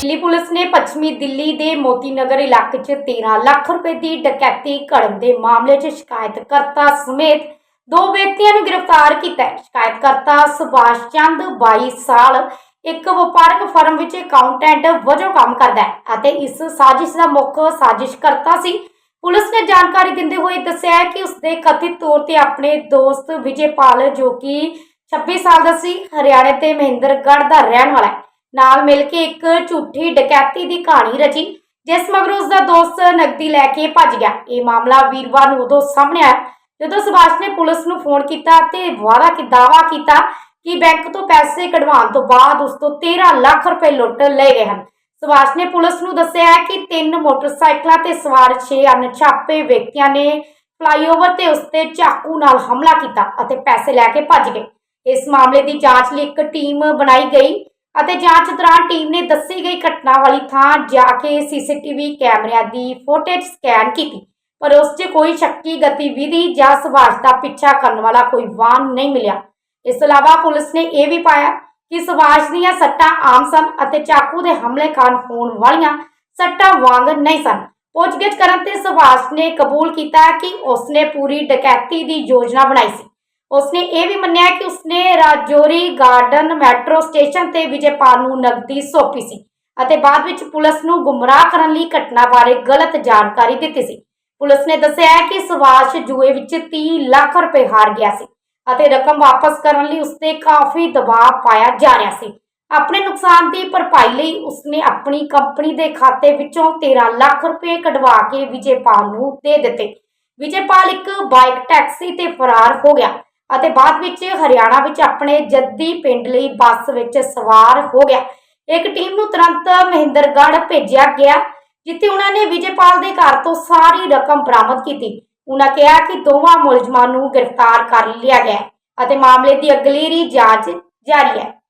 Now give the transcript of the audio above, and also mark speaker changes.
Speaker 1: Delhi police ਨੇ ਪੱਛਮੀ ਦਿੱਲੀ ਦੇ ਮੋਤੀ ਨਗਰ ਇਲਾਕੇ 'ਚ 13 ਲੱਖ ਰੁਪਏ ਦੀ ਡਕੈਤੀ ਕਰਨ ਦੇ ਮਾਮਲੇ 'ਚ ਸ਼ਿਕਾਇਤਕਰਤਾ ਸਮੇਤ ਦੋ ਵਿਅਕਤੀਆਂ ਨੂੰ ਗ੍ਰਿਫਤਾਰ ਕੀਤਾ ਹੈ। ਸ਼ਿਕਾਇਤਕਰਤਾ ਸੁਭਾਸ਼ ਚੰਦ 22 ਸਾਲ, ਇੱਕ ਵਪਾਰਕ ਫਰਮ ਵਿੱਚ ਅਕਾਊਂਟੈਂਟ ਵਜੋਂ ਕੰਮ ਕਰਦਾ ਹੈ ਅਤੇ ਇਸ ਸਾਜ਼ਿਸ਼ ਦਾ ਮੁੱਖ ਸਾਜ਼ਿਸ਼ਕਰਤਾ ਸੀ। ਪੁਲਿਸ ਨੇ ਜਾਣਕਾਰੀ ਦਿੰਦੇ ਹੋਏ ਦੱਸਿਆ ਹੈ ਕਿ ਉਸਦੇ ਕਥਿਤ ਤੌਰ ਤੇ ਆਪਣੇ ਦੋਸਤ ਵਿਜੇਪਾਲ ਜੋ ਕਿ 26 ਸਾਲ ਦਾ ਸੀ, ਹਰਿਆਣੇ ਤੇ ਮਹਿੰਦਰਗੜ੍ਹ ਦਾ ਰਹਿਣ ਵਾਲਾ ਹੈ। ਨਾਲ ਮਿਲ ਕੇ ਇੱਕ ਝੂਠੀ ਡਕੈਤੀ ਦੀ ਕਹਾਣੀ ਰਚੀ, ਜਿਸ ਮਗਰੋਂ ਉਸ ਦਾ ਦੋਸਤ ਨਕਦੀ ਲੈ ਕੇ ਭੱਜ ਗਿਆ। ਇਹ ਮਾਮਲਾ ਵੀਰਵਾਰ ਨੂੰ ਉਦੋਂ ਸਾਹਮਣੇ ਆਇਆ, ਜਦੋਂ ਸੁਭਾਸ਼ ਨੇ ਪੁਲਿਸ ਨੂੰ ਫੋਨ ਕੀਤਾ ਤੇ ਵਾਅਦਾ ਕਿ ਦਾਵਾ ਕੀਤਾ ਕਿ ਬੈਂਕ ਤੋਂ ਪੈਸੇ ਕਢਵਾਉਣ ਤੋਂ ਬਾਅਦ ਉਸ ਤੋਂ 13 ਲੱਖ ਰੁਪਏ ਲੁੱਟ ਲਏ ਗਏ ਹਨ। ਸੁਭਾਸ਼ ਨੇ ਪੁਲਿਸ ਨੂੰ ਦੱਸਿਆ ਕਿ ਤਿੰਨ ਮੋਟਰਸਾਈਕਲਾਂ ਤੇ ਸਵਾਰ 6 ਅਣਛਾਪੇ ਵਿਅਕਤੀਆਂ ਨੇ ਫਲਾਈਓਵਰ ਤੇ ਉਸ ਤੇ ਚਾਕੂ ਨਾਲ ਹਮਲਾ ਕੀਤਾ ਅਤੇ ਪੈਸੇ ਲੈ ਕੇ ਭੱਜ ਗਏ। ਇਸ ਮਾਮਲੇ ਦੀ ਜਾਂਚ ਲਈ ਇੱਕ ਟੀਮ ਬਣਾਈ ਗਈ। ਅਤੇ ਜਾਂਚ ਦੌਰਾਨ ਟੀਮ ਨੇ ਦੱਸੀ ਗਈ ਘਟਨਾ ਵਾਲੀ ਥਾਂ ਜਾ ਕੇ ਸੀਸੀਟੀਵੀ ਕੈਮਰਿਆਂ ਦੀ ਫੁਟੇਜ ਸਕੈਨ ਕੀਤੀ, ਪਰ ਉਸ 'ਚ ਕੋਈ ਸ਼ੱਕੀ ਗਤੀਵਿਧੀ ਜਾਂ ਸੁਭਾਸ਼ ਦਾ ਪਿੱਛਾ ਕਰਨ ਵਾਲਾ ਕੋਈ ਵਾਹਨ ਨਹੀਂ ਮਿਲਿਆ। ਇਸ ਤੋਂ ਇਲਾਵਾ ਪੁਲਿਸ ਨੇ ਇਹ ਵੀ ਪਾਇਆ ਕਿ ਸੁਭਾਸ਼ ਦੀਆਂ ਸੱਟਾਂ ਆਮ ਸਨ ਅਤੇ ਚਾਕੂ ਦੇ ਹਮਲੇ ਕਾਰਨ ਹੋਣ ਵਾਲੀਆਂ ਸੱਟਾਂ ਵਾਂਗ ਨਹੀਂ ਸਨ। ਪੁੱਛਗਿੱਛ ਕਰਨ ਤੇ ਸੁਭਾਸ਼ ਨੇ ਕਬੂਲ ਕੀਤਾ ਕਿ ਉਸਨੇ ਪੂਰੀ ਡਕੈਤੀ ਦੀ ਯੋਜਨਾ ਬਣਾਈ ਸੀ। ਉਸਨੇ ਇਹ ਵੀ ਮੰਨਿਆ ਕਿ ਉਸਨੇ ਰਾਜੌਰੀ ਗਾਰਡਨ ਮੈਟਰੋ ਸਟੇਸ਼ਨ ਤੇ ਵਿਜੇਪਾਲ ਨੂੰ ਨਕਦੀ ਸੌਂਪੀ ਸੀ ਅਤੇ ਬਾਅਦ ਵਿੱਚ ਪੁਲਿਸ ਨੂੰ ਗੁੰਮਰਾਹ ਕਰਨ ਲਈ ਘਟਨਾ ਬਾਰੇ ਗਲਤ ਜਾਣਕਾਰੀ ਦਿੱਤੀ ਸੀ। ਪੁਲਿਸ ਨੇ ਦੱਸਿਆ ਕਿ ਸੁਭਾਸ਼ ਜੂਏ ਵਿੱਚ 30 ਲੱਖ ਰੁਪਏ ਹਾਰ ਗਿਆ ਸੀ ਅਤੇ ਰਕਮ ਵਾਪਸ ਕਰਨ ਲਈ ਉਸਤੇ ਕਾਫੀ ਦਬਾਅ ਪਾਇਆ ਜਾ ਰਿਹਾ ਸੀ। ਆਪਣੇ ਨੁਕਸਾਨ ਦੀ ਭਰਪਾਈ ਲਈ ਉਸਨੇ ਆਪਣੀ ਕੰਪਨੀ ਦੇ ਖਾਤੇ ਵਿੱਚੋਂ 13 ਲੱਖ ਰੁਪਏ ਕਢਵਾ ਕੇ ਵਿਜੇਪਾਲ ਨੂੰ ਦੇ ਦਿੱਤੇ। ਵਿਜੇਪਾਲ ਇੱਕ ਬਾਈਕ ਟੈਕਸੀ ਤੇ ਫਰਾਰ ਹੋ ਗਿਆ ਅਤੇ ਬਾਅਦ ਵਿੱਚ ਹਰਿਆਣਾ ਵਿੱਚ ਆਪਣੇ ਜੱਦੀ ਪਿੰਡ ਲਈ ਬੱਸ ਵਿੱਚ ਸਵਾਰ ਹੋ ਗਿਆ। ਇੱਕ ਟੀਮ ਨੂੰ ਤੁਰੰਤ ਮਹਿੰਦਰਗੜ੍ਹ ਭੇਜਿਆ ਗਿਆ, ਜਿੱਥੇ ਉਹਨਾਂ ਨੇ ਵਿਜੇਪਾਲ ਦੇ ਘਰ ਤੋਂ ਸਾਰੀ ਰਕਮ ਬਰਾਮਦ ਕੀਤੀ। ਉਹਨਾਂ ਕਿਹਾ ਕਿ ਦੋਵਾਂ ਮੁਲਜ਼ਮਾਂ ਨੂੰ ਗ੍ਰਿਫਤਾਰ ਕਰ ਲਿਆ ਗਿਆ ਅਤੇ ਮਾਮਲੇ ਦੀ ਅਗਲੇਰੀ ਜਾਂਚ ਜਾਰੀ ਹੈ।